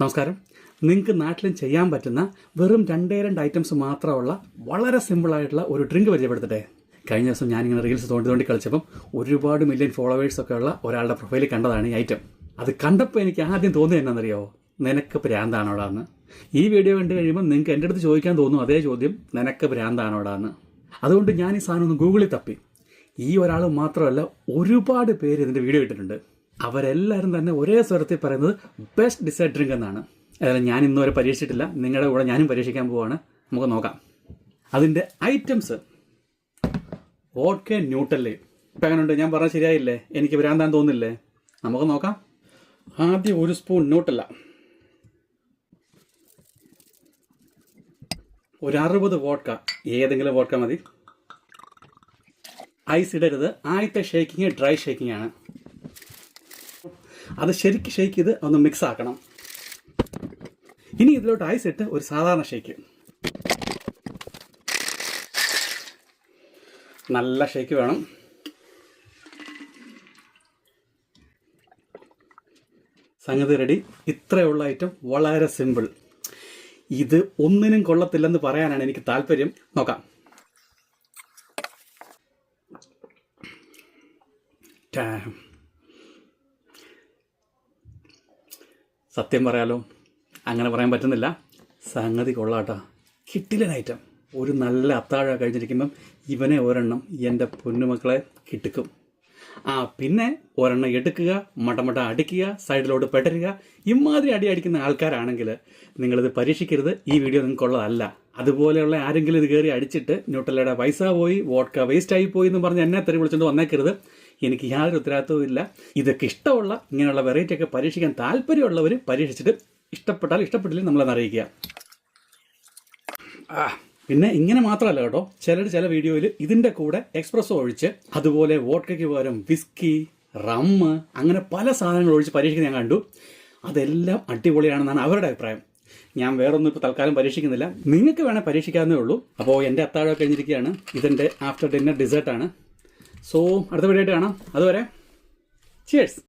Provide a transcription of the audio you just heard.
നമസ്കാരം. നിങ്ങൾക്ക് നാട്ടിലും ചെയ്യാൻ പറ്റുന്ന വെറും രണ്ടേ രണ്ട് ഐറ്റംസ് മാത്രമുള്ള വളരെ സിമ്പിളായിട്ടുള്ള ഒരു ഡ്രിങ്ക് പരിചയപ്പെടുത്തട്ടെ. കഴിഞ്ഞ ദിവസം ഞാനിങ്ങനെ റീൽസ് തോണ്ടി തോണ്ടി കളിച്ചപ്പം ഒരുപാട് മില്യൺ ഫോളോവേഴ്സ് ഒക്കെ ഉള്ള ഒരാളുടെ പ്രൊഫൈലിൽ കണ്ടതാണ് ഈ ഐറ്റം അത് കണ്ടപ്പോൾ എനിക്ക് ആദ്യം തോന്നിയത് എന്നാണെന്നറിയോ നിനക്ക് ഭ്രാന്താണോടാ എന്ന്. ഈ വീഡിയോ കണ്ടു കഴിയുമ്പോൾ നിങ്ങൾക്ക് എന്റെ അടുത്ത് ചോദിക്കാൻ തോന്നും അതേ ചോദ്യം നിനക്ക് ഭ്രാന്താണോടാ എന്ന്. അതുകൊണ്ട് ഞാൻ ഈ സാധനം ഒന്ന് ഗൂഗിളിൽ തപ്പി. ഈ ഒരാൾ മാത്രമല്ല ഒരുപാട് പേര് ഇതിന്റെ വീഡിയോ ഇട്ടിട്ടുണ്ട്. അവരെല്ലാവരും തന്നെ ഒരേ സ്വരത്തിൽ പറയുന്നത് ബെസ്റ്റ് ഡിസൈഡ് ഡ്രിങ്ക് എന്നാണ്. അതായത് ഞാൻ ഇന്നുവരെ പരീക്ഷിച്ചിട്ടില്ല. നിങ്ങളുടെ കൂടെ ഞാനും പരീക്ഷിക്കാൻ പോവാണ്. നമുക്ക് നോക്കാം. അതിന്റെ ഐറ്റംസ് വോഡ്ക ന്യൂട്ടല്ലേ? ഇപ്പം എങ്ങനെയുണ്ട് ഞാൻ പറഞ്ഞാൽ ശരിയായില്ലേ? എനിക്ക് ഭ്രാന്താൻ തോന്നില്ലേ നമുക്ക് നോക്കാം. ആദ്യം ഒരു സ്പൂൺ ന്യൂട്ടല്ല. ഒരു അറുപത് വോഡ്ക ഏതെങ്കിലും വോഡ്ക മതി. ഐസ് ഇടരുത്. ആദ്യത്തെ ഷേക്കിങ് ഡ്രൈ ഷേക്കിംഗ് ആണ്. അത് ശരിക്ക് ഷേക്ക് ചെയ്ത് ഒന്ന് മിക്സ് ആക്കണം. ഇനി ഇതിലോട്ട് ഐസ് ഇട്ട് ഒരു സാധാരണ ഷേക്ക് നല്ല ഷേക്ക് വേണം. സംഗതി റെഡി ഇത്രയുള്ള ഐറ്റം വളരെ സിമ്പിൾ ഇത് ഒന്നിനും കൊള്ളത്തില്ലെന്ന് പറയാനാണ് എനിക്ക് താല്പര്യം. നോക്കാം. ടാം. സത്യം പറയാലോ അങ്ങനെ പറയാൻ പറ്റുന്നില്ല. സംഗതി കൊള്ളാട്ടാ. കിട്ടില്ല ഐറ്റം. ഒരു നല്ല അത്താഴ കഴിഞ്ഞിരിക്കുമ്പം ഇവനെ ഒരെണ്ണം എന്റെ പൊന്നുമക്കളെ കിട്ടുക്കും. ആ പിന്നെ ഒരെണ്ണം എടുക്കുക മടമട അടിക്കുക സൈഡിലോട്ട് പെട്ടരുക ഇമാതിരി അടി അടിക്കുന്ന ആൾക്കാരാണെങ്കിൽ നിങ്ങളിത് പരീക്ഷിക്കരുത്. ഈ വീഡിയോ നിങ്ങൾക്കുള്ളതല്ല. അതുപോലെയുള്ള ആരെങ്കിലും ഇത് കയറി അടിച്ചിട്ട് ന്യൂട്ടലയുടെ പൈസ പോയി വോട്ട്ക വേസ്റ്റ് ആയി പോയി എന്ന് പറഞ്ഞ് എന്നെ തെറി വിളിച്ചുകൊണ്ട് വന്നേക്കരുത്. എനിക്ക് യാതൊരു ഉത്തരവാദിത്വവും ഇല്ല. ഇതൊക്കെ ഇഷ്ടമുള്ള ഇങ്ങനെയുള്ള വെറൈറ്റി ഒക്കെ പരീക്ഷിക്കാൻ താല്പര്യമുള്ളവർ പരീക്ഷിച്ചിട്ട് ഇഷ്ടപ്പെട്ടാൽ ഇഷ്ടപ്പെട്ടില്ലെങ്കിൽ നമ്മളെന്ന് അറിയിക്കുക. പിന്നെ ഇങ്ങനെ മാത്രമല്ല കേട്ടോ. ചിലർ ചില വീഡിയോയിൽ ഇതിന്റെ കൂടെ എക്സ്പ്രസ്സോ ഒഴിച്ച് അതുപോലെ വോട്ടയ്ക്ക് പകരം വിസ്കി റമ്മ് അങ്ങനെ പല സാധനങ്ങൾ ഒഴിച്ച് പരീക്ഷിക്കുന്നത് ഞാൻ കണ്ടു. അതെല്ലാം അടിപൊളിയാണെന്നാണ് അവരുടെ അഭിപ്രായം. ഞാൻ വേറൊന്നും ഇപ്പോൾ തൽക്കാലം പരീക്ഷിക്കുന്നില്ല. നിങ്ങൾക്ക് വേണേൽ പരീക്ഷിക്കാവുന്നേ ഉള്ളൂ. അപ്പോൾ എന്റെ അത്താഴം കഴിഞ്ഞിരിക്കുകയാണ്. ഇതിന്റെ ആഫ്റ്റർ ഡിന്നർ ഡിസേർട്ടാണ് സോ അടുത്ത വീഡിയോ ആയിട്ട് കാണാം. അതുവരെ ചിയേഴ്സ്